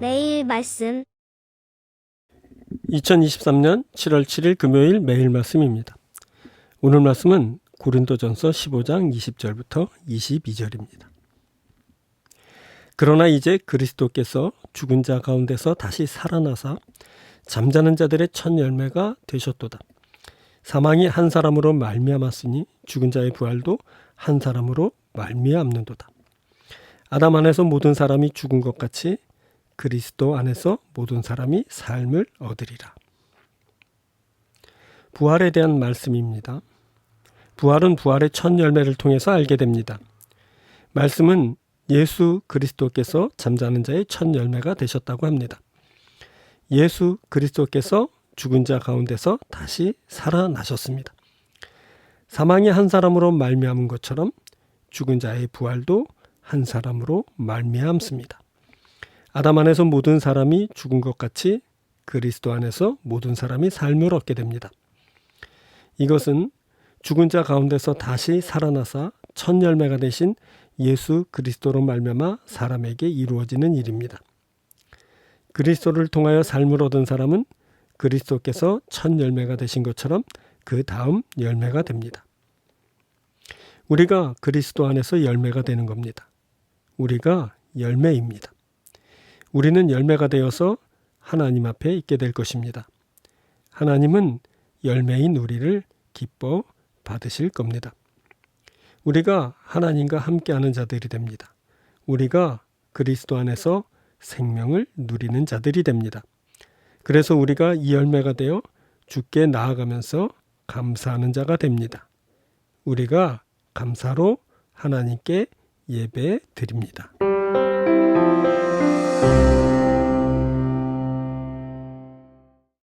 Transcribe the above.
말씀 2023년 7월 7일 금요일 매일 말씀입니다. 오늘 말씀은 고린도전서 15장 20절부터 22절입니다. 그러나 이제 그리스도께서 죽은 자 가운데서 다시 살아나사 잠자는 자들의 첫 열매가 되셨도다. 사망이 한 사람으로 말미암았으니 죽은 자의 부활도 한 사람으로 말미암는도다. 아담 안에서 모든 사람이 죽은 것 같이 그리스도 안에서 모든 사람이 삶을 얻으리라. 부활에 대한 말씀입니다. 부활은 부활의 첫 열매를 통해서 알게 됩니다. 말씀은 예수 그리스도께서 잠자는 자의 첫 열매가 되셨다고 합니다. 예수 그리스도께서 죽은 자 가운데서 다시 살아나셨습니다. 사망이 한 사람으로 말미암은 것처럼 죽은 자의 부활도 한 사람으로 말미암습니다. 아담 안에서 모든 사람이 죽은 것 같이 그리스도 안에서 모든 사람이 삶을 얻게 됩니다. 이것은 죽은 자 가운데서 다시 살아나사 첫 열매가 되신 예수 그리스도로 말미암아 사람에게 이루어지는 일입니다. 그리스도를 통하여 삶을 얻은 사람은 그리스도께서 첫 열매가 되신 것처럼 그 다음 열매가 됩니다. 우리가 그리스도 안에서 열매가 되는 겁니다. 우리가 열매입니다. 우리는 열매가 되어서 하나님 앞에 있게 될 것입니다. 하나님은 열매인 우리를 기뻐 받으실 겁니다. 우리가 하나님과 함께하는 자들이 됩니다. 우리가 그리스도 안에서 생명을 누리는 자들이 됩니다. 그래서 우리가 이 열매가 되어 주께 나아가면서 감사하는 자가 됩니다. 우리가 감사로 하나님께 예배 드립니다. Thank you.